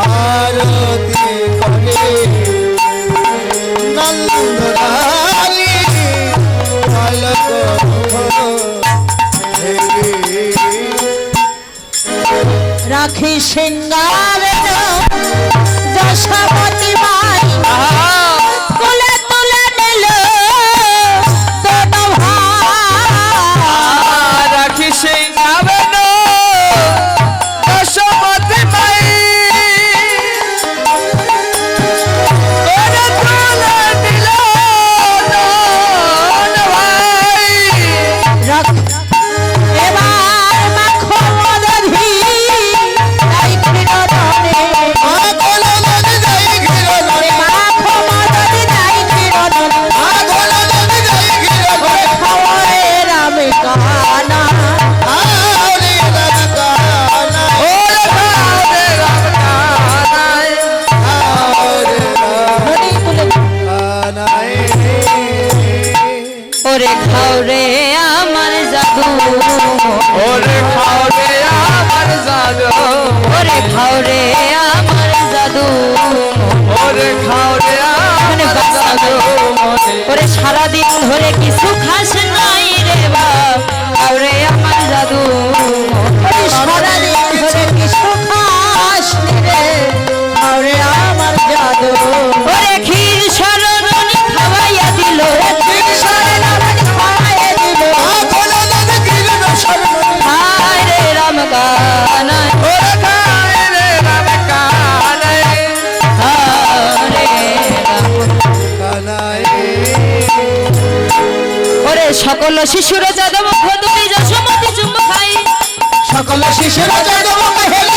আরতি করে নন্দরালি পালক রাখি সিঙ্গার যশবতী মাই। ওরে খাও রে আমার জাদু। ওরে খাও রে আমার জাদু। ওরে খাও রে আমার জাদু। ওরে খাও রে আমার মানে জাদু। ওরে সারাদিন ধরে কিছু সকল শিশুর যাদব খোদুরি যশমতি চুম্ব খাই। সকল শিশুর যাদব হেলি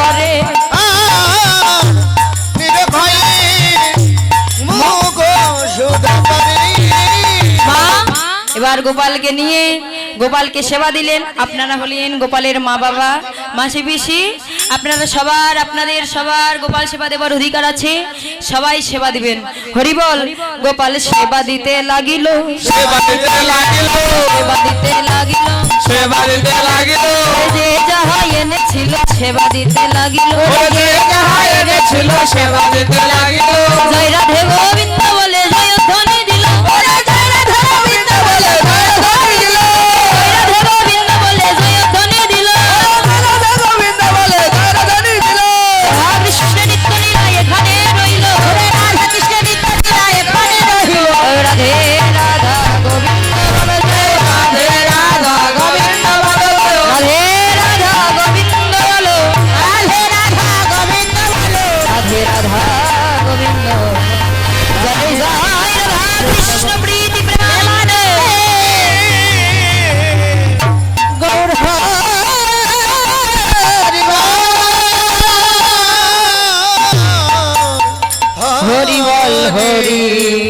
করে। এবার গোপালকে নিয়ে গোপালকে সেবা দিলেন। আপনারা হলেন গোপালের মা বাবা মাসি পিসি। আপনারা সবার আপনাদের সবার গোপাল সেবা দেবার অধিকার আছে। সবাই সেবা দিবেন। হরিবল গোপাল সেবা দিতে লাগিল। সেবা দিতে লাগিল। সেবা দিতে লাগিল। সেবা দিতে লাগিল। এনেছিল সেবা দিতে লাগিল। এনেছিল সেবা দিতে লাগিল রাধা গোবিন্দ জয় জয় রাধা কৃষ্ণ প্রীতি প্রেমানন্দ হরি বল হরি